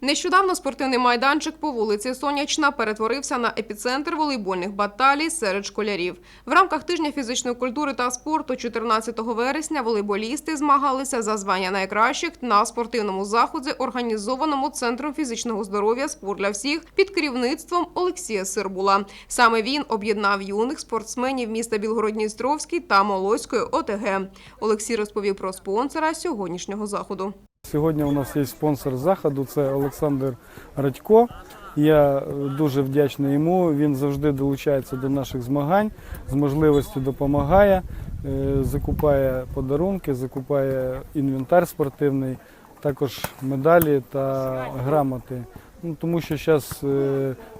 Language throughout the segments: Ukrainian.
Нещодавно спортивний майданчик по вулиці Сонячна перетворився на епіцентр волейбольних баталій серед школярів. В рамках тижня фізичної культури та спорту 14 вересня волейболісти змагалися за звання найкращих на спортивному заході, організованому центром фізичного здоров'я «Спорт для всіх під керівництвом Олексія Сирбула. Саме він об'єднав юних спортсменів міста Білгород-Дністровський та Молоської ОТГ. Олексій розповів про спонсора сьогоднішнього заходу. Сьогодні у нас є спонсор заходу, це Олександр Радько. Я е, дуже вдячний йому. Він завжди долучається до наших змагань, з можливістю допомагає, е, закупає подарунки, закупає інвентар спортивний, також медалі та грамоти. Ну, тому що зараз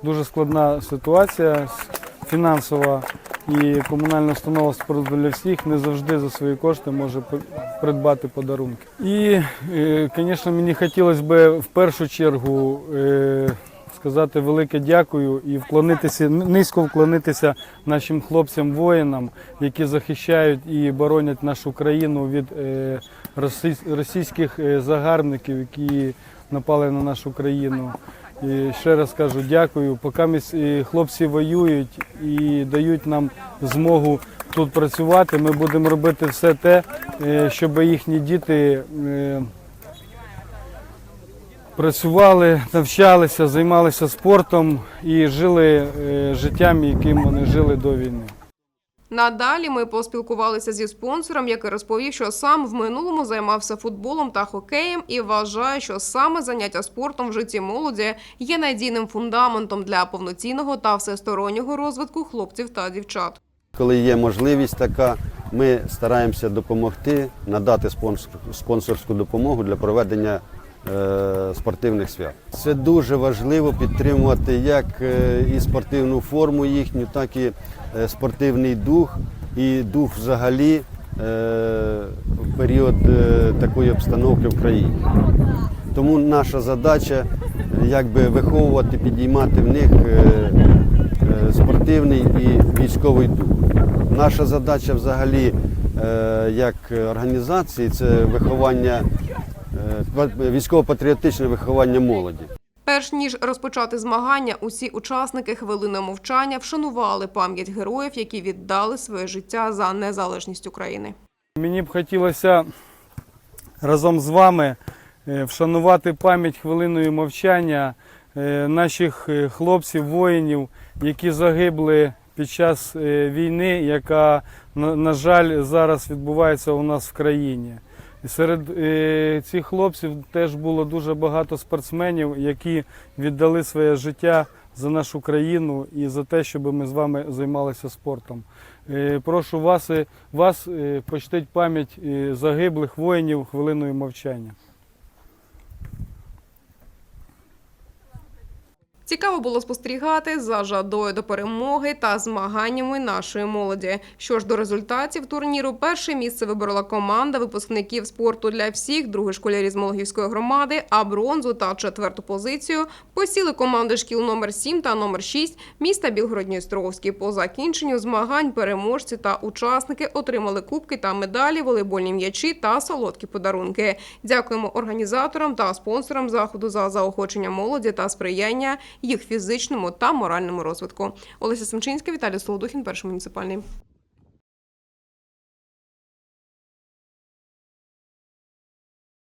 дуже складна ситуація фінансова і комунальна установа «Спорт для всіх не завжди за свої кошти може придбати подарунки. І, е, звісно, мені хотілося б в першу чергу е, сказати велике дякую і вклонитися, низько вклонитися нашим хлопцям-воїнам, які захищають і боронять нашу країну від е, російських е, загарбників, які напали на нашу країну. І ще раз кажу дякую. Поки ми хлопці воюють і дають нам змогу тут працювати, ми будемо робити все те, е, щоб їхні діти е, працювали, навчалися, займалися спортом і жили е, життям, яким вони жили до війни. Надалі ми поспілкувалися зі спонсором, який розповів, що сам в минулому займався футболом та хокеєм і вважає, що саме заняття спортом в житті молоді є надійним фундаментом для повноцінного та всестороннього розвитку хлопців та дівчат. Коли є можливість така, ми стараємося допомогти, надати спонсор- спонсорську допомогу для проведення спортивних свят. Це дуже важливо підтримувати як е, і спортивну форму їхню, так і е, спортивний дух, і дух взагалі е, в період е, такої обстановки в країні. Тому наша задача е, якби виховувати, підіймати в них е, е, спортивний і військовий дух. Наша задача взагалі е, як організації це виховання, е, військово-патріотичне виховання молоді. Перш ніж розпочати змагання, усі учасники хвилиною мовчання вшанували пам'ять героїв, які віддали своє життя за незалежність України. Мені б хотілося разом з вами е, вшанувати пам'ять хвилиною мовчання е, наших е, хлопців, воїнів, які загибли під час е, війни, яка, на жаль, зараз відбувається у нас в країні. І серед е, цих хлопців теж було дуже багато спортсменів, які віддали своє життя за нашу країну і за те, щоб ми з вами займалися спортом. Е, Прошу вас, е, вас почтить пам'ять загиблих воїнів хвилиною мовчання. Цікаво було спостерігати за жадою до перемоги та змаганнями нашої молоді. Що ж до результатів турніру, перше місце виборола команда випускників спорту для всіх, друге школярі з Мологівської громади, а бронзу та четверту позицію посіли команди шкіл номер 7 та номер 6 міста Білгород-Дністровський. По закінченню змагань переможці та учасники отримали кубки та медалі, волейбольні м'ячі та солодкі подарунки. Дякуємо організаторам та спонсорам заходу за заохочення молоді та сприяння їх фізичному та моральному розвитку. Олеся Семчинська, Віталій Солодухін, перший муніципальний.